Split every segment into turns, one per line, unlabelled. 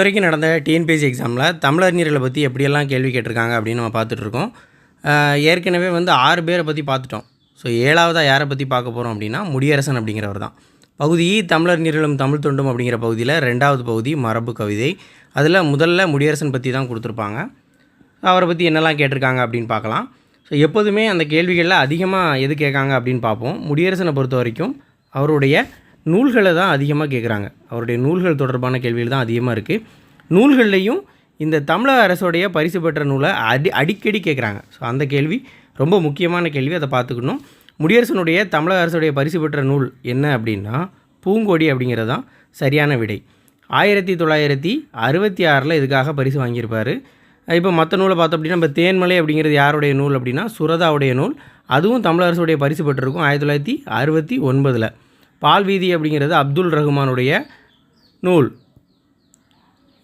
வரைக்கும் நடந்த டிஎன்பிஎஸ்சி எக்ஸாமில் தமிழறிஞர்களை பற்றி எப்படியெல்லாம் கேள்வி கேட்டிருக்காங்க அப்படின்னு நம்ம பார்த்துட்ருக்கோம். ஏற்கனவே வந்து ஆறு பேரை பற்றி பார்த்துட்டோம். ஸோ ஏழாவதாக யாரை பற்றி பார்க்க போகிறோம் அப்படின்னா முடியரசன் அப்படிங்கிறவர் தான். பகுதி தமிழறிஞர்களும் தமிழ் தொண்டும் அப்படிங்கிற பகுதியில் ரெண்டாவது பகுதி மரபு கவிதை. அதில் முதல்ல முடியரசன் பற்றி தான் கொடுத்துருப்பாங்க. அவரை பற்றி என்னெல்லாம் கேட்டிருக்காங்க அப்படின்னு பார்க்கலாம். ஸோ எப்போதுமே அந்த கேள்விகளில் அதிகமாக எது கேட்காங்க அப்படின்னு பார்ப்போம். முடியரசனை பொறுத்த வரைக்கும் அவருடைய நூல்களை தான் அதிகமாக கேட்குறாங்க அவருடைய நூல்கள் தொடர்பான கேள்விகள் தான் அதிகமாக இருக்குது நூல்கள்லேயும் இந்த தமிழக அரசுடைய பரிசு பெற்ற நூலை அடி அடிக்கடி கேட்குறாங்க ஸோ அந்த கேள்வி ரொம்ப முக்கியமான கேள்வி அதை பார்த்துக்கணும். முடியரசனுடைய தமிழக அரசுடைய பரிசு பெற்ற நூல் என்ன அப்படின்னா பூங்கொடி அப்படிங்கிறது தான் சரியான விடை. ஆயிரத்தி தொள்ளாயிரத்தி அறுபத்தி ஆறில் இதுக்காக பரிசு வாங்கியிருப்பார். இப்போ மற்ற நூலை பார்த்தோம் அப்படின்னா நம்ம தேன்மலை அப்படிங்கிறது யாருடைய நூல் அப்படின்னா சுரதாவுடைய நூல். அதுவும் தமிழரசுடைய பரிசு பெற்றிருக்கும் ஆயிரத்தி தொள்ளாயிரத்தி அறுபத்தி ஒன்பதில். பால்வீதி அப்படிங்கிறது அப்துல் ரஹ்மானுடைய நூல்.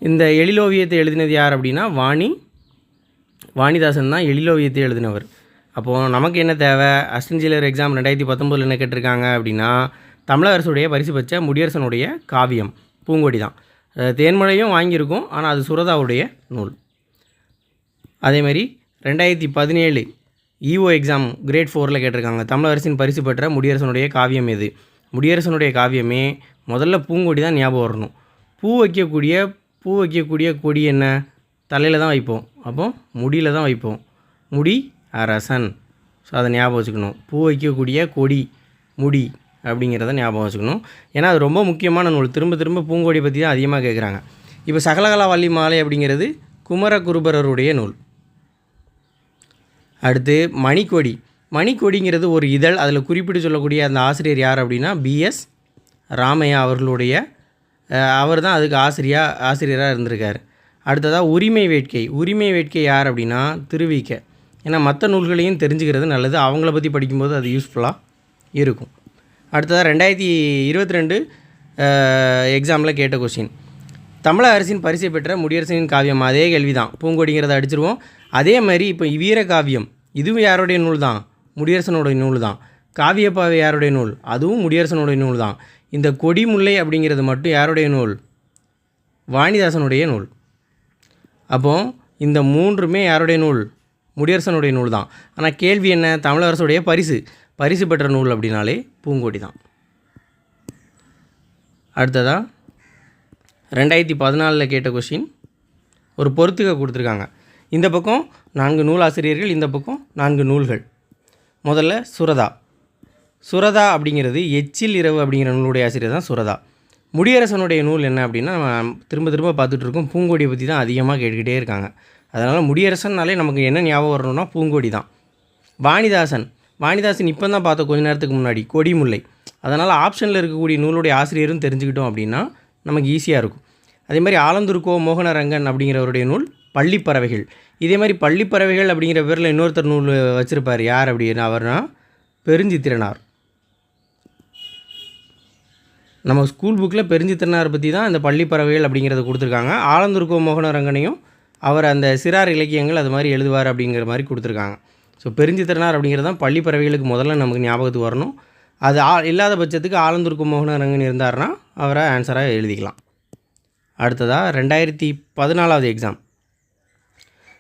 இந்த எழிலோவியத்தை எழுதினது யார் அப்படின்னா வாணி. வாணிதாசன் தான் எழிலோவியத்தை எழுதினவர். அப்போது நமக்கு என்ன தேவை? அஸ்டன்ஜிலர் எக்ஸாம் ரெண்டாயிரத்தி பத்தொம்போதில் என்ன கேட்டிருக்காங்க அப்படின்னா தமிழரசுடைய பரிசு பெற்ற முடியரசனுடைய காவியம் பூங்கொடி தான். தேன்மழையும் வாங்கியிருக்கும் ஆனால் அது சுரதாவுடைய நூல். அதேமாதிரி ரெண்டாயிரத்தி பதினேழு இஓ எக்ஸாம் கிரேட் ஃபோரில் கேட்டிருக்காங்க. தமிழரசின் பரிசு பெற்ற முடியரசனுடைய காவியம் எது? முடியரசனுடைய காவியமே முதல்ல பூங்கொடி தான் ஞாபகம் வரணும். பூ வைக்கக்கூடிய பூ வைக்கக்கூடிய கொடி என்ன? தலையில் தான் வைப்போம். அப்போ முடியில் தான் வைப்போம். முடி அரசன். ஸோ அதை ஞாபகம் வச்சுக்கணும். பூ வைக்கக்கூடிய கொடி முடி அப்படிங்கிறத ஞாபகம் வச்சுக்கணும். ஏன்னா அது ரொம்ப முக்கியமான நூல். திரும்ப திரும்ப பூங்கொடி பற்றி தான் அதிகமாக கேட்குறாங்க இப்போ சகலகலா வள்ளி மாலை அப்படிங்கிறது குமரகுருபரருடைய நூல். அடுத்து மணிக்கொடி. மணிக்கொடிங்கிறது ஒரு இதழ். அதில் குறிப்பிட்டு சொல்லக்கூடிய அந்த ஆசிரியர் யார் அப்படின்னா பிஎஸ் ராமையா அவர்களுடைய அவர் தான் அதுக்கு ஆசிரியா ஆசிரியராக இருந்திருக்கார். அடுத்ததாக உரிமை வேட்கை. உரிமை வேட்கை யார் அப்படின்னா திருவிக்க ஏன்னா மற்ற நூல்களையும் தெரிஞ்சுக்கிறது நல்லது. அவங்கள பற்றி படிக்கும்போது அது யூஸ்ஃபுல்லாக இருக்கும். அடுத்ததாக ரெண்டாயிரத்தி இருபத்தி ரெண்டு எக்ஸாமில் கேட்ட கொஸ்டின் தமிழக அரசின் பரிசை பெற்ற முடியரசின் காவியம் அதே கேள்வி தான் பூங்கொடிங்கிறத அடிச்சிருவோம். அதே மாதிரி இப்போ வீர காவியம் இதுவும் யாருடைய நூல் தான் முடியரசனுடைய நூல் தான். காவியப்பாவை யாருடைய நூல்? அதுவும் முடியரசனுடைய நூல் தான். இந்த கொடிமுல்லை அப்படிங்கிறது மட்டும் யாருடைய நூல்? வாணிதாசனுடைய நூல். அப்போ இந்த மூன்றுமே யாருடைய நூல்? முடியரசனுடைய நூல் தான். ஆனால் கேள்வி என்ன? தமிழரசுடைய பரிசு. பரிசு பெற்ற நூல் அப்படின்னாலே பூங்கொடி தான். அடுத்ததாக ரெண்டாயிரத்தி பதினாலில் கேட்ட கொஷின் ஒரு பொறுத்துக்க கொடுத்துருக்காங்க. இந்த பக்கம் நான்கு நூலாசிரியர்கள் இந்த பக்கம் நான்கு நூல்கள். முதல்ல சுரதா. சுரதா அப்படிங்கிறது எச்சில் இரவு அப்படிங்கிற நூலுடைய ஆசிரியர் தான் சுரதா. முடியரசனுடைய நூல் என்ன அப்படின்னா நம்ம திரும்ப திரும்ப பார்த்துட்டு இருக்கோம் பூங்கொடியை பற்றி தான் அதிகமாக கேட்டுக்கிட்டே இருக்காங்க. அதனால் முடியரசன்னாலே நமக்கு என்ன ஞாபகம் வரணும்னா பூங்கொடி தான். வாணிதாசன். வாணிதாசன் இப்போ தான் பார்த்தோம் கொஞ்ச நேரத்துக்கு முன்னாடி கொடிமுல்லை. அதனால் ஆப்ஷனில் இருக்கக்கூடிய நூலுடைய ஆசிரியரும் தெரிஞ்சுக்கிட்டோம் அப்படின்னா நமக்கு ஈஸியாக இருக்கும். அதே மாதிரி ஆலந்துருக்கோ மோகனரங்கன் அப்படிங்கிறவருடைய நூல் பள்ளிப்பறவைகள். இதே மாதிரி பள்ளிப்பறவைகள் அப்படிங்கிற பேரில் இன்னொருத்தர் நூல் வச்சுருப்பார். யார் அப்படின்னு அவர்னா பெருஞ்சித்திரனார். நம்ம ஸ்கூல் புக்கில் பெருஞ்சித்திரனார் பற்றி தான் இந்த பள்ளிப்பறவைகள் அப்படிங்கிறத கொடுத்துருக்காங்க. ஆலந்தூர்கோ மோகனரங்கனையும் அவர் அந்த சிறார் இலக்கியங்கள் அது மாதிரி எழுதுவார் அப்படிங்கிற மாதிரி கொடுத்துருக்காங்க. ஸோ பெருஞ்சித்திரனார் அப்படிங்கிறது தான் பள்ளிப்பறவைகளுக்கு முதல்ல நமக்கு ஞாபகத்துக்கு வரணும். அது ஆ இல்லாத பட்சத்துக்கு ஆலந்தூர்க்கு மோகனரங்கன் இருந்தார்னா அவரை ஆன்சராக எழுதிக்கலாம். அடுத்ததாக ரெண்டாயிரத்தி பதினாலாவது எக்ஸாம்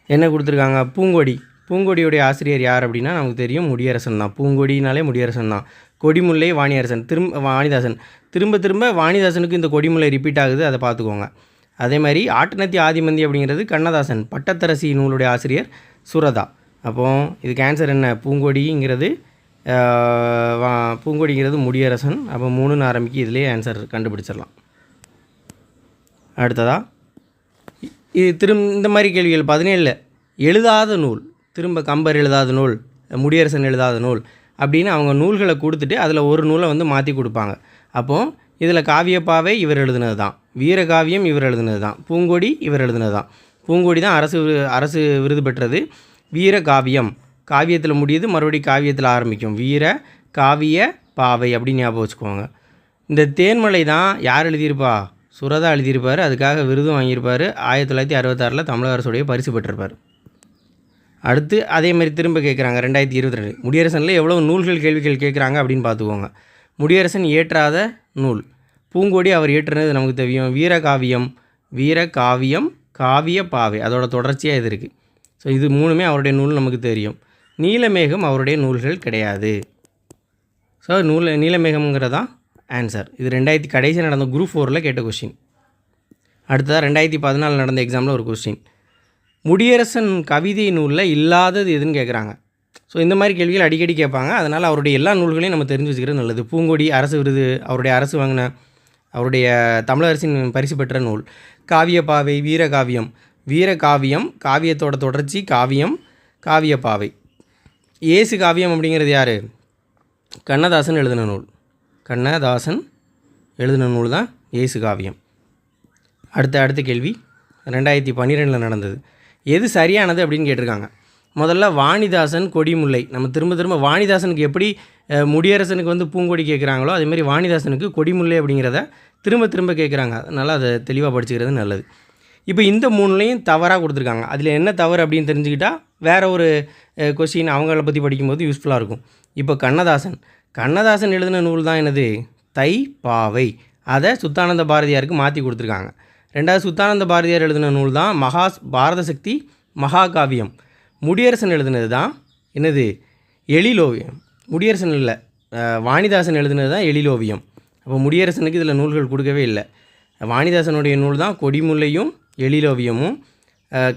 என்ன கொடுத்துருக்காங்க? பூங்கொடி. பூங்கொடியுடைய ஆசிரியர் யார் அப்படின்னா நமக்கு தெரியும் முடியரசன் தான். பூங்கொடினாலே முடியரசன் தான். கொடிமுல்லை வாணியரசன். திரும்ப வாணிதாசன். திரும்ப திரும்ப வாணிதாசனுக்கு இந்த கொடிமுல்லை ரிப்பீட் ஆகுது அதை பார்த்துக்கோங்க. அதே மாதிரி ஆட்டனத்தி ஆதிமந்தி அப்படிங்கிறது கண்ணதாசன் பட்டத்தரசி நூலுடைய ஆசிரியர் சுரதா. அப்போ இதுக்கு ஆன்சர் என்ன? பூங்கொடிங்கிறது வா- பூங்கொடிங்கிறது முடியரசன். அப்போ மூணுன்னு ஆரம்பிக்கு இதிலேயே ஆன்சர் கண்டுபிடிச்சிடலாம். அடுத்ததாக இது திரும் இந்த மாதிரி கேள்விகள் பதினேழில் எழுதாத நூல் திரும்ப கம்பர் எழுதாத நூல் முடியரசன் எழுதாத நூல் அப்படின்னு அவங்க நூல்களை கொடுத்துட்டு அதில் ஒரு நூலை வந்து மாற்றி கொடுப்பாங்க. அப்போது இதில் காவியப்பாவை இவர் எழுதுனது தான் வீரகாவியம் இவர் எழுதுனது தான் பூங்கொடி இவர் எழுதுனது தான் பூங்கொடி தான் அரசு அரசு விருது பெற்றது. வீர காவியம் காவியத்தில் முடியுது மறுபடியும் காவியத்தில் ஆரம்பிக்கும். வீர காவிய பாவை அப்படின்னு ஞாபகம் வச்சுக்கோங்க. இந்த தேன்மலை தான் யார் எழுதியிருப்பா? சுரதா எழுதியிருப்பார். அதுக்காக விருதும் வாங்கியிருப்பார். ஆயிரத்தி தொள்ளாயிரத்தி அறுபத்தாறில் தமிழக அரசுடைய பரிசு பெற்றிருப்பார். அடுத்து அதே மாதிரி திரும்ப கேட்குறாங்க ரெண்டாயிரத்தி இருபத்தி ரெண்டு. முடியரசனில் எவ்வளோ நூல்கள் கேள்விகள் கேட்குறாங்க அப்படின்னு பார்த்துக்கோங்க. முடியரசன் இயற்றாத நூல். பூங்கொடி அவர் இயற்றுனது நமக்கு தெரியும். வீரகாவியம் வீர காவியம் காவிய பாவை. அதோட தொடர்ச்சியாக இது இருக்குது ஸோ இது மூணுமே அவருடைய நூல் நமக்கு தெரியும். நீலமேகம் அவருடைய நூல்கள் கிடையாது. ஸோ நூல் நீலமேகம்ங்கிறதா? ஆன்சர் இது ரெண்டாயிரத்தி கடைசி நடந்த குரூப் ஃபோரில் கேட்ட கொஷின் அடுத்ததாக ரெண்டாயிரத்தி பதினாலு நடந்த எக்ஸாமில் ஒரு கொஸ்டின் முடியரசன் கவிதை நூலில் இல்லாதது எதுன்னு கேட்குறாங்க ஸோ இந்த மாதிரி கேள்விகள் அடிக்கடி கேட்பாங்க. அதனால் அவருடைய எல்லா நூல்களையும் நம்ம தெரிஞ்சு வச்சுக்கிறது நல்லது. பூங்கொடி அரசு விருது அவருடைய அரசு வாங்கின அவருடைய தமிழரசின் பரிசு பெற்ற நூல். காவியப்பாவை வீரகாவியம். வீரகாவியம் காவியத்தோட தொடர்ச்சி காவியம் காவியப்பாவை. ஏசு காவியம் அப்படிங்கிறது யார்? கண்ணதாசன் எழுதின நூல். கண்ணதாசன் எழுதின நூல் தான் ஏசு காவியம். அடுத்த அடுத்த கேள்வி. ரெண்டாயிரத்தி பன்னிரெண்டில் நடந்தது. எது சரியானது அப்படின்னு கேட்டிருக்காங்க. முதல்ல வாணிதாசன் கொடிமுல்லை. நம்ம திரும்ப திரும்ப வாணிதாசனுக்கு எப்படி முடியரசனுக்கு வந்து பூங்கொடி கேட்குறாங்களோ அதேமாதிரி வாணிதாசனுக்கு கொடிமுல்லை அப்படிங்கிறத திரும்ப திரும்ப கேட்குறாங்க. அதனால் அதை தெளிவாக படிச்சுக்கிறது நல்லது. இப்போ இந்த மூணுலேயும் தவறாக கொடுத்துருக்காங்க. அதில் என்ன தவறு அப்படின்னு தெரிஞ்சுக்கிட்டால் வேற ஒரு கொஷின் அவங்கள பற்றி படிக்கும்போது யூஸ்ஃபுல்லாக இருக்கும். இப்போ கண்ணதாசன். கண்ணதாசன் எழுதின நூல் தான் என்னது? தை பாவை. அதை சுத்தானந்த பாரதியாருக்கு மாற்றி கொடுத்துருக்காங்க. ரெண்டாவது சுத்தானந்த பாரதியார் எழுதின நூல் தான் மகா பாரத சக்தி மகாகாவியம். முடியரசன் எழுதினது தான் என்னது? எழிலோவியம். முடியரசன் இல்லை. வாணிதாசன் எழுதினது தான் எழிலோவியம். அப்போ முடியரசனுக்கு இதில் நூல்கள் கொடுக்கவே இல்லை. வாணிதாசனுடைய நூல் தான் கொடிமுல்லையும் எழிலோவியமும்.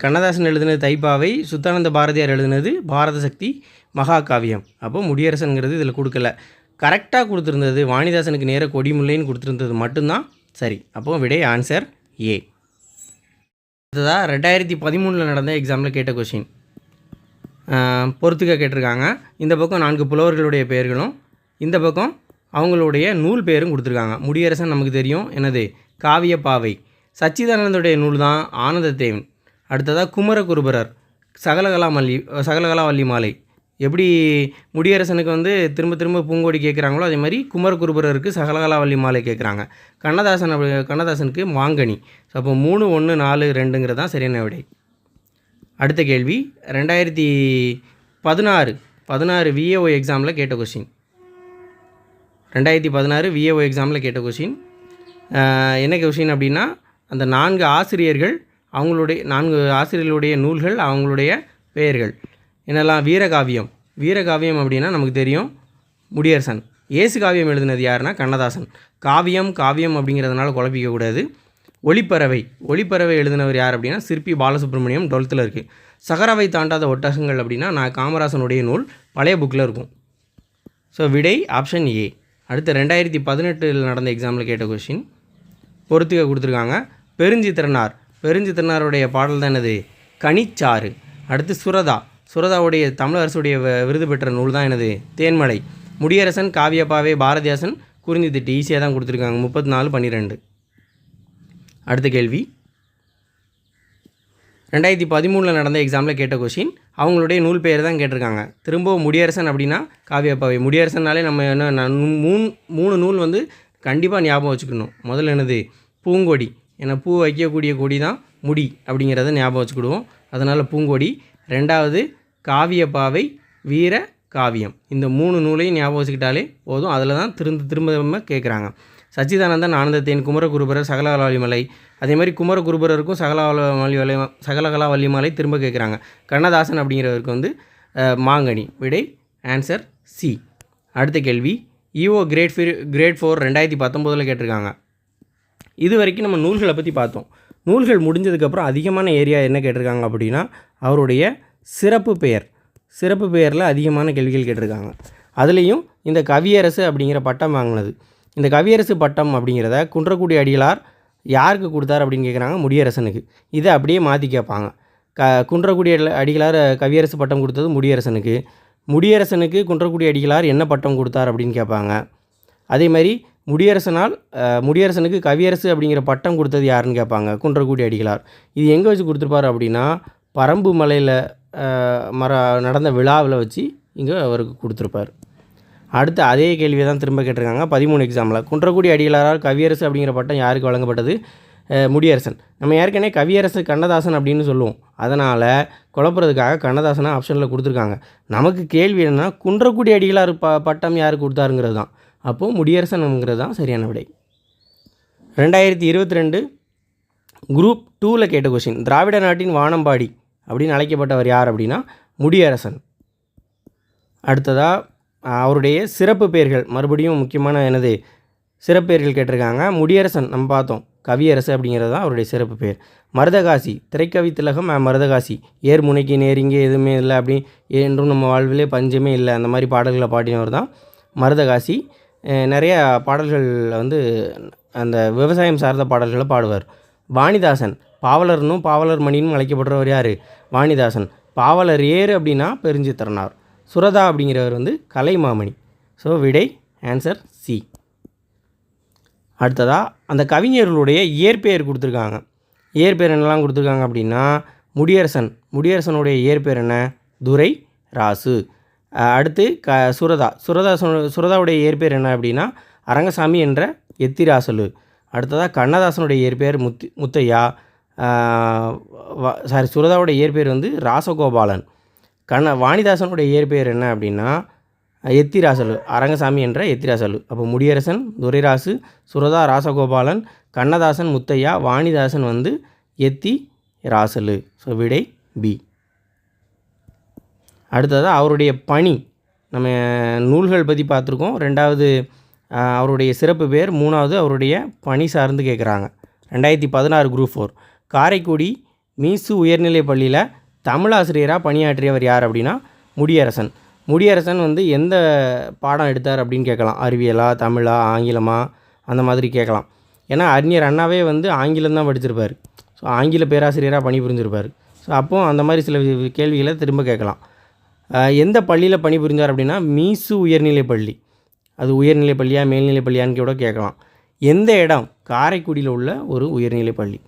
கண்ணதாசன் எழுதினது தைப்பாவை சுத்தானந்த பாரதியார் எழுதினது பாரத சக்தி மகாகாவியம். அப்போ முடியரசனுங்கிறது இதில் கொடுக்கல. கரெக்டாக கொடுத்துருந்தது வாணிதாசனுக்கு நேராக கொடிமுல்லைன்னு கொடுத்துருந்தது மட்டும்தான். சரி அப்போ விடை ஆன்சர் ஏ. அடுத்ததாக ரெண்டாயிரத்தி பதிமூணில் நடந்த எக்ஸாமில் கேட்ட கொஷின் பொறுத்துக்க கேட்டிருக்காங்க. இந்த பக்கம் நான்கு புலவர்களுடைய பெயர்களும் இந்த பக்கம் அவங்களுடைய நூல் பெயரும் கொடுத்துருக்காங்க. முடியரசன் நமக்கு தெரியும். என்னது? பாவை சச்சிதானந்தனுடைய நூல் தான் ஆனந்தத்தேவன். அடுத்ததாக குமரகுருபரர் சகலகலா மல்லி சகலகலா வள்ளி மாலை. எப்படி முடியரசனுக்கு வந்து திரும்ப திரும்ப பூங்கோடி கேட்குறாங்களோ அதே மாதிரி குமரகுருபரருக்கு சகலகலா வள்ளி மாலை கேட்குறாங்க. கண்ணதாசன் அப்படி- கண்ணதாசனுக்கு மாங்கனி. ஸோ அப்போ மூணு ஒன்று நாலு ரெண்டுங்கிறது தான் சரியான விடை. அடுத்த கேள்வி ரெண்டாயிரத்தி பதினாறு பதினாறு விஏஓ எக்ஸாமில் கேட்ட கொஷின் ரெண்டாயிரத்தி பதினாறு விஏஓ எக்ஸாமில் கேட்ட கொஷின் என்ன கொஷின் அப்படின்னா அந்த நான்கு ஆசிரியர்கள் அவங்களுடைய நான்கு ஆசிரியர்களுடைய நூல்கள் அவங்களுடைய பெயர்கள். என்னெல்லாம் வீரகாவியம்? வீரகாவியம் அப்படின்னா நமக்கு தெரியும் முடியரசன். ஏசு காவியம் எழுதினது யாருன்னா கண்ணதாசன். காவியம் காவியம் அப்படிங்கிறதுனால குழப்பிக்கக்கூடாது. ஒளிப்பறவை. ஒளிப்பறவை எழுதினவர் யார் அப்படின்னா சிற்பி பாலசுப்ரமணியம் டுவெல்த்தில் இருக்குது சகரவை தாண்டாத ஒட்டகங்கள் அப்படின்னா நான் காமராசனுடைய நூல் பழைய புக்கில் இருக்கும். ஸோ விடை ஆப்ஷன் ஏ அடுத்து ரெண்டாயிரத்தி பதினெட்டில் நடந்த எக்ஸாமில் கேட்ட கொஷின் பொறுத்துக்க கொடுத்துருக்காங்க. பெருஞ்சித்திரனார். பெருஞ்சித்திரனாருடைய பாடல் தான் என்னது? கனிச்சாறு. அடுத்து சுரதா. சுரதாவுடைய தமிழரசுடைய அரசுடைய விருது பெற்ற நூல் தான் எனது தேன்மலை. முடியரசன் காவியப்பாவே பாரதியாசன் குறிஞ்சி திட்டு ஈஸியாக தான் கொடுத்துருக்காங்க. முப்பத்தி நாலு பன்னிரெண்டு. அடுத்த கேள்வி. ரெண்டாயிரத்தி பதிமூணில் நடந்த எக்ஸாமில் கேட்ட கொஷின் அவங்களுடைய நூல் பெயர் தான் கேட்டிருக்காங்க. திரும்பவும் முடியரசன் அப்படின்னா காவியப்பாவை. முடியரசன்னாலே நம்ம என்ன நான் மூணு மூணு நூல் வந்து கண்டிப்பாக ஞாபகம் வச்சுக்கணும். முதல்ல என்னது? பூங்கொடி. ஏன்னா பூ வைக்கக்கூடிய கொடி தான் முடி அப்படிங்கிறத ஞாபகம் வச்சுக்கிடுவோம். அதனால் பூங்கொடி. ரெண்டாவது காவியப்பாவை வீர காவியம். இந்த மூணு நூலையும் ஞாபகம் வச்சுக்கிட்டாலே போதும். அதில் தான் திரும்ப திரும்ப திரும்ப கேட்குறாங்க சச்சிதானந்தன் ஆனந்தத்தேன் குமரகுருபரர் சகலகலா அதே மாதிரி குமரகுருபரருக்கும் சகலகலா வள்ளி சகலகலா வள்ளிமலை திரும்ப கேட்குறாங்க கண்ணதாசன் அப்படிங்கிறவருக்கு வந்து மாங்கனி. விடை ஆன்சர் சி அடுத்த கேள்வி இஓ கிரேட் ஃபி கிரேட் ஃபோர் ரெண்டாயிரத்தி பத்தொம்போதில் கேட்டிருக்காங்க. இது வரைக்கும் நம்ம நூல்களை பற்றி பார்த்தோம். நூல்கள் முடிஞ்சதுக்கப்புறம் அதிகமான ஏரியா என்ன கேட்டிருக்காங்க அப்படின்னா அவருடைய சிறப்பு பெயர். சிறப்பு பெயரில் அதிகமான கேள்விகள் கேட்டிருக்காங்க. அதுலேயும் இந்த கவியரசு அப்படிங்கிற பட்டம் வாங்கினது. இந்த கவியரசு பட்டம் அப்படிங்கிறத குன்றக்குடி அடிகளார் யாருக்கு கொடுத்தார் அப்படின்னு கேட்குறாங்க முடியரசனுக்கு. இதை அப்படியே மாற்றி கேட்பாங்க க குன்றக்குடி அடிகளார் கவியரசு பட்டம் கொடுத்தது முடியரசனுக்கு. முடியரசனுக்கு குன்றக்குடி அடிகளார் என்ன பட்டம் கொடுத்தார் அப்படின்னு கேட்பாங்க அதே மாதிரி முடியரசனால் முடியரசனுக்கு கவியரசு அப்படிங்கிற பட்டம் கொடுத்தது யாருன்னு கேட்பாங்க குன்றக்குடி அடிகளார். இது எங்கே வச்சு கொடுத்துருப்பாரு அப்படின்னா பரம்பு மலையில் மர நடந்த விழாவில் வச்சு இங்கே அவருக்கு கொடுத்துருப்பார். அடுத்து அதே கேள்வியை தான் திரும்ப கேட்டிருக்காங்க. பதிமூணு எக்ஸாமில் குன்றக்குடி அடிகளாரால் கவியரசு அப்படிங்கிற பட்டம் யாருக்கு வழங்கப்பட்டது? முடியரசன். நம்ம ஏற்கனவே கவியரசு கண்ணதாசன் அப்படின்னு சொல்லுவோம். அதனால் குழப்புறதுக்காக கண்ணதாசனை ஆப்ஷனில் கொடுத்துருக்காங்க. நமக்கு கேள்வி என்னன்னா குன்றக்குடி அடிகளார் ப பட்டம் யார் கொடுத்தாருங்கிறது தான். அப்போது முடியரசனுங்கிறது தான் சரியான விடை. ரெண்டாயிரத்தி இருபத்தி ரெண்டு குரூப் டூவில் கேட்ட கொஷின் திராவிட நாட்டின் வானம்பாடி. அப்படின்னு அழைக்கப்பட்டவர் யார் அப்படின்னா முடியரசன். அடுத்ததாக அவருடைய சிறப்பு பெயர்கள் மறுபடியும் முக்கியமான எனது சிறப்பு பெயர்கள் கேட்டிருக்காங்க. முடியரசன் நம்ம பார்த்தோம் கவியரசு அப்படிங்கிறது தான் அவருடைய சிறப்பு பெயர். மருதகாசி திரைக்கவி திலகம் மருதகாசி ஏர் முனைக்கு நேரிங்கே எதுவுமே இல்லை அப்படி என்றும் நம்ம வாழ்விலே பஞ்சமே இல்லை அந்த மாதிரி பாடல்களை பாடினவர் தான் மருதகாசி. நிறையா நிறைய பாடல்கள் வந்து அந்த விவசாயம் சார்ந்த பாடல்களை பாடுவார். வாணிதாசன் பாவலர்னும் பாவலர் மணினும் அழைக்கப்படுறவர் யார்? வாணிதாசன். பாவலர் ஏறு அப்படின்னா பெருஞ்சித்திரனார். சுரதா அப்படிங்கிறவர் வந்து கலைமாமணி ஸோ விடை ஆன்சர் சி அடுத்ததாக அந்த கவிஞர்களுடைய இயற்பெயர் கொடுத்துருக்காங்க. இயற்பெயர் என்னெல்லாம் கொடுத்துருக்காங்க அப்படின்னா முடியரசன். முடியரசனுடைய இயற்பெயர் என்ன? துரை ராசு. அடுத்து க சுரதா. சுரதா சுரதாவுடைய இயற்பெயர் என்ன அப்படின்னா அரங்கசாமி என்ற எத்திராசலு. அடுத்ததாக கண்ணதாசனுடைய இயற்பெயர் முத்து முத்தையா. சாரி சுரதாவோட இயற்பெயர் வந்து ராசகோபாலன். கண்ண வாணிதாசனுடைய இயற்பெயர் என்ன அப்படின்னா எத்திராசலு அரங்கசாமி என்ற எத்திராசலு. அப்போ முடியரசன் துரைராசு சுரதா ராசகோபாலன் கண்ணதாசன் முத்தையா வாணிதாசன் வந்து எத்தி ராசலு ஸோ விடை பி. அடுத்ததாக அவருடைய பணி. நம்ம நூல்கள் பற்றி பார்த்துருக்கோம். ரெண்டாவது அவருடைய சிறப்பு பேர் மூணாவது அவருடைய பணி சார்ந்து கேட்குறாங்க ரெண்டாயிரத்தி பதினாறு குரூப் ஃபோர். காரைக்குடி மீசு உயர்நிலைப் பள்ளியில் தமிழாசிரியராக பணியாற்றியவர் யார் அப்படின்னா முடியரசன். முடியரசன் வந்து எந்த பாடம் எடுத்தார் அப்படின்னு கேட்கலாம். அறிவியலா தமிழா ஆங்கிலமா? அந்த மாதிரி கேட்கலாம். ஏன்னா அறிஞர் அண்ணாவே வந்து ஆங்கிலம் தான் படிச்சிருப்பார். ஸோ ஆங்கில பேராசிரியராக பணிபுரிஞ்சிருப்பார். ஸோ அப்போ அந்த மாதிரி சில கேள்விகளை திரும்ப கேட்கலாம். எந்த பள்ளியில் பணிபுரிஞ்சார் அப்படின்னா மீசு உயர்நிலைப் பள்ளி. அது உயர்நிலைப் பள்ளியா மேல்நிலைப் பள்ளியான்னு கூட கேட்கலாம். எந்த இடம்? காரைக்குடியில் உள்ள ஒரு உயர்நிலைப் பள்ளி.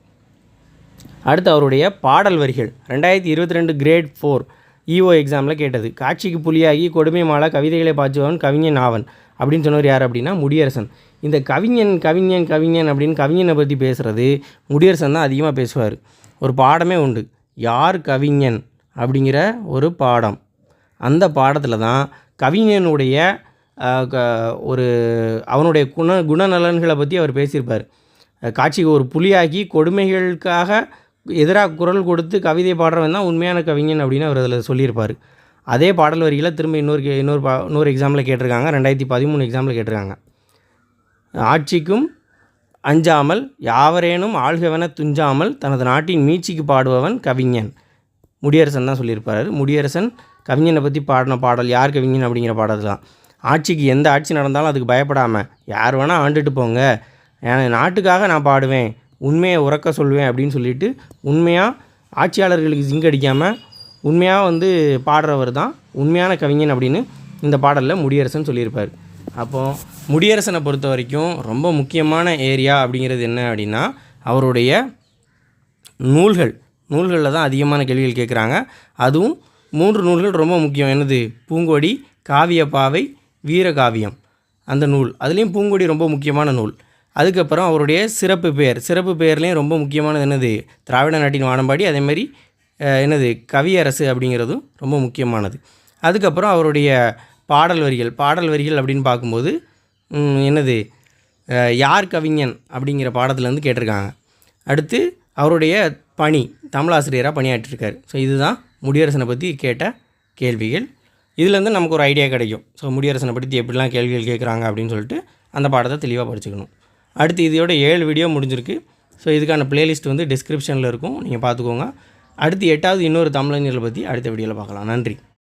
அடுத்து அவருடைய பாடல் வரிகள். ரெண்டாயிரத்தி இருபத்தி ரெண்டு கிரேட் ஃபோர் இஓ எக்ஸாமில் கேட்டது. காட்சிக்கு புலியாகி கொடுமை மாலை கவிதைகளை பாய்ச்சுவன் கவிஞன் ஆவன். அப்படின்னு சொன்னவர் யார் அப்படின்னா முடியரசன். இந்த கவிஞன் கவிஞன் கவிஞன் அப்படின்னு கவிஞனை பற்றி பேசுகிறது முடியரசன் தான் அதிகமாக பேசுவார். ஒரு பாடமே உண்டு. யார் கவிஞன் அப்படிங்கிற ஒரு பாடம். அந்த பாடத்தில் தான் கவிஞனுடைய க- ஒரு அவனுடைய குண குணநலன்களை பற்றி அவர் பேசியிருப்பார். காட்சிக்கு ஒரு புலியாக்கி கொடுமைகளுக்காக எதிராக குரல் கொடுத்து கவிதை பாடுறவன் தான் உண்மையான கவிஞன் அப்படின்னு அவர் அதில் சொல்லியிருப்பார். அதே பாடல் வரியில் திரும்ப இன்னொரு இன்னொரு பா இன்னொரு எக்ஸாமில் கேட்டிருக்காங்க. ரெண்டாயிரத்தி பதிமூணு எக்ஸாமில் கேட்டிருக்காங்க. ஆட்சிக்கும் அஞ்சாமல் யாவரேனும் ஆள்கவென துஞ்சாமல் தனது நாட்டின் மீட்சிக்கு பாடுபவன் கவிஞன். முடியரசன் தான் சொல்லியிருப்பார். முடியரசன் கவிஞனை பற்றி பாடின பாடல் யார் கவிஞன் அப்படிங்கிற பாடல் தான் ஆட்சிக்கு எந்த ஆட்சி நடந்தாலும் அதுக்கு பயப்படாமல் யார் வேணால் ஆண்டுட்டு போங்க எனது நாட்டுக்காக நான் பாடுவேன் உண்மையை உறக்க சொல்லுவேன் அப்படின்னு சொல்லிட்டு உண்மையாக ஆட்சியாளர்களுக்கு ஜிங்க் அடிக்காமல் உண்மையாக வந்து பாடுறவர் தான் உண்மையான கவிஞன் அப்படின்னு இந்த பாடலில் முடியரசன் சொல்லியிருப்பார். அப்போது முடியரசனை பொறுத்த வரைக்கும் ரொம்ப முக்கியமான ஏரியா அப்படிங்கிறது என்ன அப்படின்னா அவருடைய நூல்கள். நூல்களில் தான் அதிகமான கேள்விகள் கேட்குறாங்க அதுவும் மூன்று நூல்கள் ரொம்ப முக்கியம். என்னது? பூங்கொடி காவியப்பாவை வீரகாவியம். அந்த நூல். அதுலேயும் பூங்கொடி ரொம்ப முக்கியமான நூல். அதுக்கப்புறம் அவருடைய சிறப்பு பெயர். சிறப்பு பெயர்லேயும் ரொம்ப முக்கியமானது என்னது? திராவிட நாட்டின் வானம்பாடி அதேமாதிரி என்னது? கவியரசு அப்படிங்கிறதும் ரொம்ப முக்கியமானது. அதுக்கப்புறம் அவருடைய பாடல் வரிகள். பாடல் வரிகள் அப்படின்னு பார்க்கும்போது என்னது? யார் கவிஞன் அப்படிங்கிற பாடத்துலேருந்து கேட்டிருக்காங்க. அடுத்து அவருடைய பணி தமிழாசிரியராக பணியாற்றிருக்கார். ஸோ இதுதான் முடியரசனை பற்றி கேட்ட கேள்விகள். இதுலேருந்து நமக்கு ஒரு ஐடியா கிடைக்கும். ஸோ முடியரசனை பற்றி எப்படிலாம் கேள்விகள் கேட்குறாங்க அப்படின்னு சொல்லிட்டு அந்த பாடத்தை தெளிவாக படிச்சுக்கணும். அடுத்து இதோட ஏழு வீடியோ முடிஞ்சிருக்கு. ஸோ இதுக்கான பிளேலிஸ்ட் வந்து டிஸ்கிரிப்ஷனில் இருக்கும். நீங்கள் பார்த்துக்கோங்க. அடுத்து எட்டாவது இன்னொரு தமிழஞ்சர்களை பற்றி அடுத்த வீடியோவில் பார்க்கலாம். நன்றி.